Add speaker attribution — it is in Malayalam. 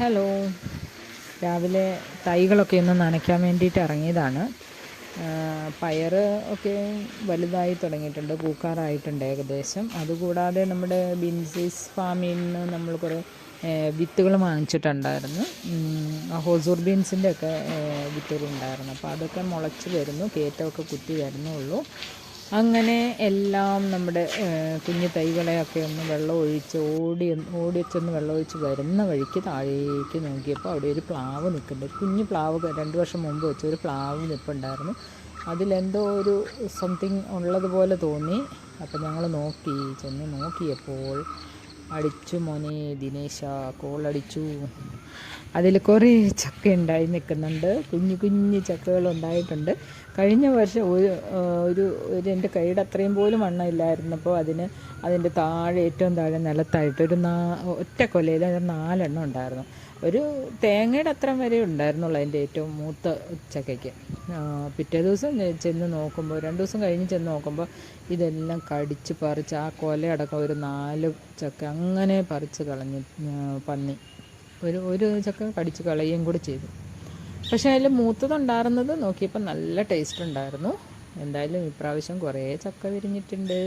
Speaker 1: ഹലോ. രാവിലെ തൈകളൊക്കെ ഒന്ന് നനയ്ക്കാൻ വേണ്ടിയിട്ട് ഇറങ്ങിയതാണ്. പയർ ഒക്കെ വലുതായി തുടങ്ങിയിട്ടുണ്ട് പൂക്കാറായിട്ടുണ്ട് ഏകദേശം. അതുകൂടാതെ നമ്മുടെ ബിൻസീസ് ഫാമിൽ നിന്ന് നമ്മൾ കുറേ വിത്തുകൾ വാങ്ങിച്ചിട്ടുണ്ടായിരുന്നു. ഹോസൂർ ബീൻസിന്റെ ഒക്കെ വിത്തുകളുണ്ടായിരുന്നു. അപ്പോൾ അതൊക്കെ മുളച്ച് വരുന്നു കയറ്റമൊക്കെ കുത്തി വരുന്നുള്ളൂ. അങ്ങനെ എല്ലാം നമ്മുടെ കുഞ്ഞു തൈകളെയൊക്കെ ഒന്ന് വെള്ളം ഒഴിച്ച് ഓടി ഓടിച്ചൊന്ന് ചെന്ന് വെള്ളം ഒഴിച്ച് വരുന്ന വഴിക്ക് താഴേക്ക് നോക്കിയപ്പോൾ അവിടെ ഒരു പ്ലാവ് നിൽക്കുന്നുണ്ട്. കുഞ്ഞു പ്ലാവ് രണ്ട് വർഷം മുമ്പ് വെച്ച ഒരു പ്ലാവ് നിൽപ്പുണ്ടായിരുന്നു അതിലെന്തോ ഒരു സംതിങ് ഉള്ളതുപോലെ തോന്നി. അപ്പോൾ ഞങ്ങൾ നോക്കി ചെന്ന് നോക്കിയപ്പോൾ അടിച്ചു മോനെ ദിനേശ കോളടിച്ചു അതിൽ കുറേ ചക്ക ഉണ്ടായി നിൽക്കുന്നുണ്ട്. കുഞ്ഞു കുഞ്ഞു ചക്കകൾ ഉണ്ടായിട്ടുണ്ട്. കഴിഞ്ഞ വർഷം ഒരു ഒരു ഒരു എന്റെ കൈയുടെ അത്രയും പോലും വണ്ണം ഇല്ലായിരുന്നപ്പോൾ അതിന് അതിന്റെ താഴെ ഏറ്റവും താഴെ നിലത്തായിട്ട് ഒരു നാ ഒറ്റ കൊലയിൽ നാലെണ്ണം ഉണ്ടായിരുന്നു. ഒരു തേങ്ങയുടെ അത്രയും വരെ ഉണ്ടായിരുന്നുള്ളൂ അതിന്റെ ഏറ്റവും മൂത്ത ചക്കയ്ക്ക്. പിറ്റേ ദിവസം ചെന്ന് നോക്കുമ്പോൾ രണ്ട് ദിവസം കഴിഞ്ഞ് ചെന്ന് നോക്കുമ്പോൾ ഇതെല്ലാം കടിച്ച് പറിച്ച് ആ കൊലയടക്കം ഒരു നാല് ചക്ക അങ്ങനെ പറിച്ച് കളഞ്ഞ് പന്നി. ഒരു ഒരു ചക്ക കടിച്ച് കളയുകയും കൂടി ചെയ്തു. പക്ഷേ അതിൽ മൂത്തതുണ്ടായിരുന്നത് നോക്കിയപ്പോൾ നല്ല ടേസ്റ്റ് ഉണ്ടായിരുന്നു. എന്തായാലും ഇപ്രാവശ്യം കുറേ ചക്ക വിരിഞ്ഞിട്ടുണ്ട്.